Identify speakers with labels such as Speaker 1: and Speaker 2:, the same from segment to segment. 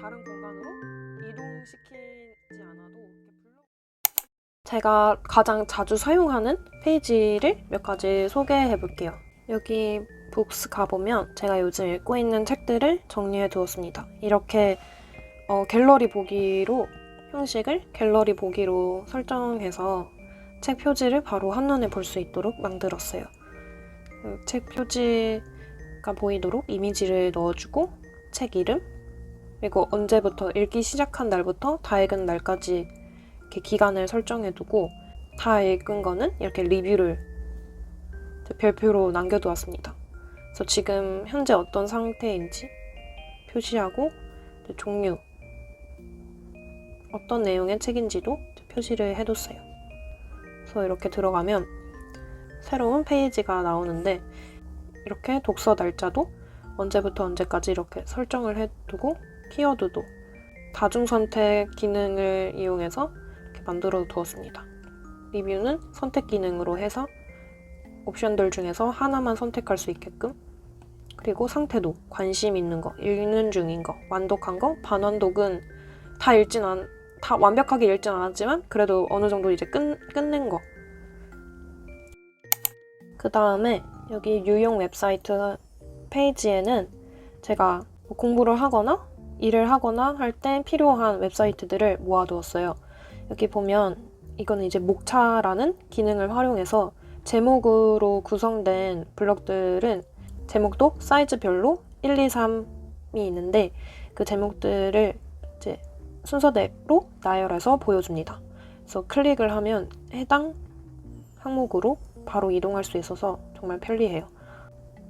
Speaker 1: 다른 공간으로 이동시키지 않아도 이렇게 블록 제가 가장 자주 사용하는 페이지를 몇 가지 소개해 볼게요. 여기 북스 가보면 제가 요즘 읽고 있는 책들을 정리해 두었습니다. 이렇게 어, 갤러리 보기로 형식을 갤러리 보기로 설정해서 책 표지를 바로 한눈에 볼 수 있도록 만들었어요. 그책 표지가 보이도록 이미지를 넣어주고 책 이름 그리고 언제부터 읽기 시작한 날부터 다 읽은 날까지 이렇게 기간을 설정해 두고 다 읽은 거는 이렇게 리뷰를 별표로 남겨두었습니다. 그래서 지금 현재 어떤 상태인지 표시하고 종류 어떤 내용의 책인지도 표시를 해뒀어요. 그래서 이렇게 들어가면 새로운 페이지가 나오는데 이렇게 독서 날짜도 언제부터 언제까지 이렇게 설정을 해두고 키워드도 다중 선택 기능을 이용해서 이렇게 만들어 두었습니다. 리뷰는 선택 기능으로 해서 옵션들 중에서 하나만 선택할 수 있게끔 그리고 상태도 관심 있는 거, 읽는 중인 거, 완독한 거, 반완독은 다 읽진 않, 다 완벽하게 읽진 않았지만 그래도 어느 정도 이제 끝, 끝낸 거. 그 다음에 여기 유용 웹사이트 페이지에는 제가 뭐 공부를 하거나 일을 하거나 할 때 필요한 웹사이트들을 모아두었어요. 여기 보면 이거는 이제 목차라는 기능을 활용해서 제목으로 구성된 블록들은 제목도 사이즈별로 1, 2, 3이 있는데 그 제목들을 이제 순서대로 나열해서 보여줍니다. 그래서 클릭을 하면 해당 항목으로 바로 이동할 수 있어서 정말 편리해요.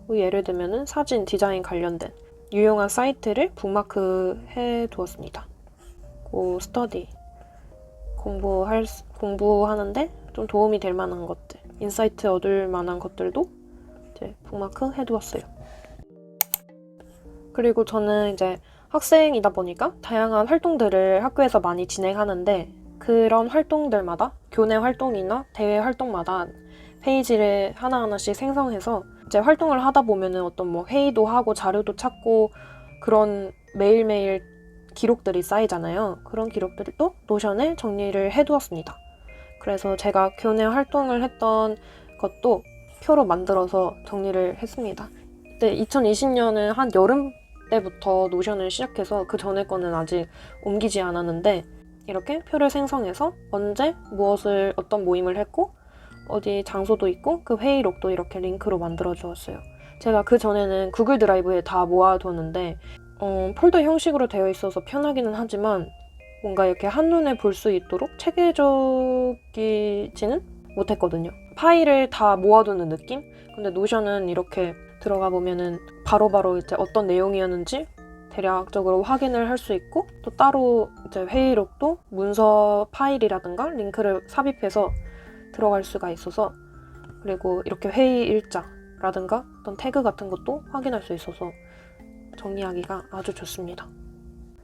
Speaker 1: 뭐 예를 들면은 사진 디자인 관련된 유용한 사이트를 북마크 해 두었습니다. 고 스터디 공부할 수- 공부하는데 좀 도움이 될 만한 것들, 인사이트 얻을 만한 것들도 이제 북마크 해 두었어요. 그리고 저는 이제 학생이다 보니까 다양한 활동들을 학교에서 많이 진행하는데 그런 활동들마다 교내 활동이나 대외 활동마다 페이지를 하나하나씩 생성해서 이제 활동을 하다 보면은 어떤 뭐 회의도 하고 자료도 찾고 그런 매일매일 기록들이 쌓이잖아요. 그런 기록들도 노션에 정리를 해두었습니다. 그래서 제가 교내 활동을 했던 것도 표로 만들어서 정리를 했습니다. 그때 2020년은 한 여름 때부터 노션을 시작해서 그 전에 거는 아직 옮기지 않았는데 이렇게 표를 생성해서 언제 무엇을 어떤 모임을 했고 어디 장소도 있고 그 회의록도 이렇게 링크로 만들어 주었어요. 제가 그 전에는 구글 드라이브에 다 모아뒀는데 어, 폴더 형식으로 되어 있어서 편하기는 하지만 뭔가 이렇게 한눈에 볼 수 있도록 체계적이지는 못했거든요. 파일을 다 모아두는 느낌? 근데 노션은 이렇게 들어가 보면은 바로바로 이제 어떤 내용이었는지 대략적으로 확인을 할 수 있고 또 따로 이제 회의록도 문서 파일이라든가 링크를 삽입해서 들어갈 수가 있어서 그리고 이렇게 회의 일자라든가 어떤 태그 같은 것도 확인할 수 있어서 정리하기가 아주 좋습니다.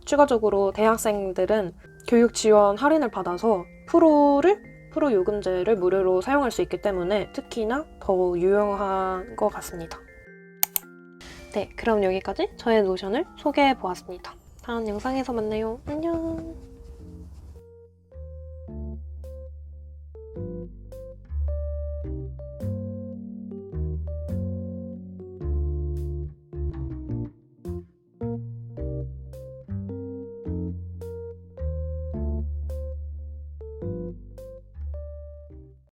Speaker 1: 추가적으로 대학생들은 교육 지원 할인을 받아서 프로를 프로 요금제를 무료로 사용할 수 있기 때문에 특히나 더 유용한 것 같습니다. 네, 그럼 여기까지 저의 노션을 소개해 보았습니다. 다음 영상에서 만나요. 안녕.